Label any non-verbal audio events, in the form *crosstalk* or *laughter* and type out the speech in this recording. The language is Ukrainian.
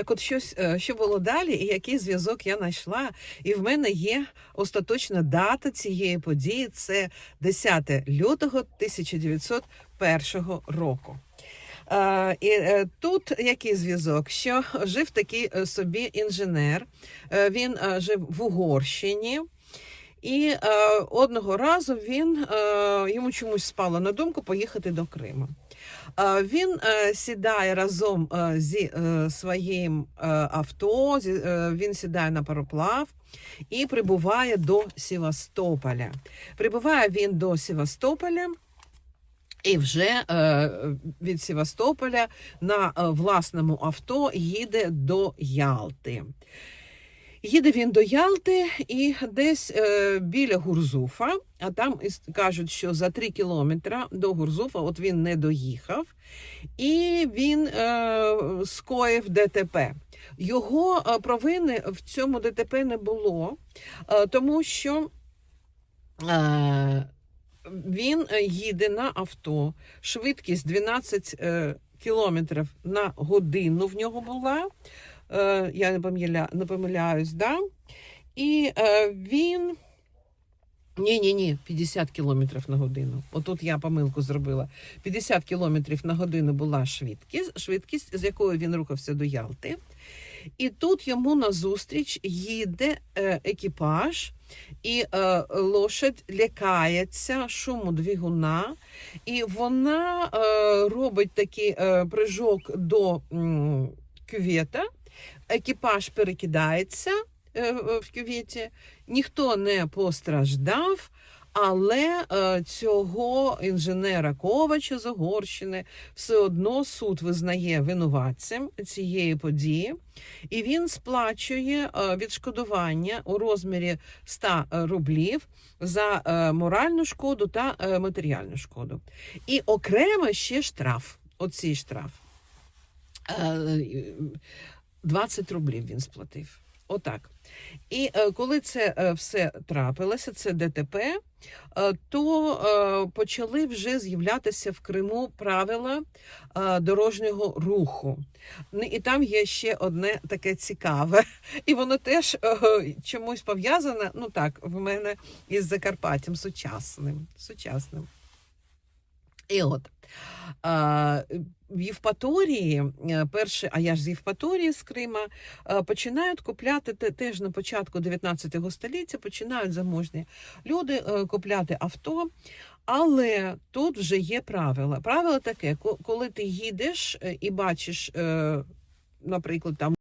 Так от щось, е, що було далі, і який зв'язок я знайшла. І в мене є остаточна дата цієї події. Це 10 лютого 1901 року. Е, і е, тут який зв'язок? Що жив такий собі інженер, він жив в Угорщині. І е, одного разу він е, йому чомусь спало на думку поїхати до Криму. Е, він е, сідає разом е, зі е, своїм е, авто, зі, е, він сідає на пароплав і прибуває до Севастополя. Прибуває він до Севастополя. І вже е, від Севастополя на е, власному авто їде до Ялти. Їде він до Ялти і десь е, біля Гурзуфа, а там кажуть, що за три кілометри до Гурзуфа от він не доїхав, і він е, скоїв ДТП. Його е, провини в цьому ДТП не було, е, тому що е, він е, їде на авто, швидкість 12 е, кілометрів на годину в нього була. Е, я не, помиля, не помиляюсь, да? І е, він. Ні, ні, ні, 50 кілометрів на годину. Отут я помилку зробила. 50 кілометрів на годину була швидкість, швидкість, з якою він рухався до Ялти. І тут йому назустріч їде е, екіпаж, і е, лошадь лякається шуму двигуна, і вона е, робить такий е, прыжок до м, кювета. Екіпаж перекидається е, в кюветі, ніхто не постраждав. Але е, цього інженера Ковача з Угорщини все одно суд визнає винуватцем цієї події, і він сплачує е, відшкодування у розмірі 100 рублів за моральну шкоду та матеріальну шкоду. І окремо ще штраф. Оцей штраф. Е, 20 рублів він сплатив. Отак. І е, коли це е, все трапилося, це ДТП, е, то почали вже з'являтися в Криму правила дорожнього руху. І там є ще одне таке цікаве, *laughs* і воно теж чомусь пов'язане, ну так, в мене із Закарпаттям сучасним. сучасним. І от в Євпаторії, е, перше, а я ж з Євпаторії з Крима, е, починають купляти теж на початку 19 століття, починають заможні люди е, купляти авто. Але тут вже є правило. Правило таке, коли ти їдеш і бачиш, наприклад, там.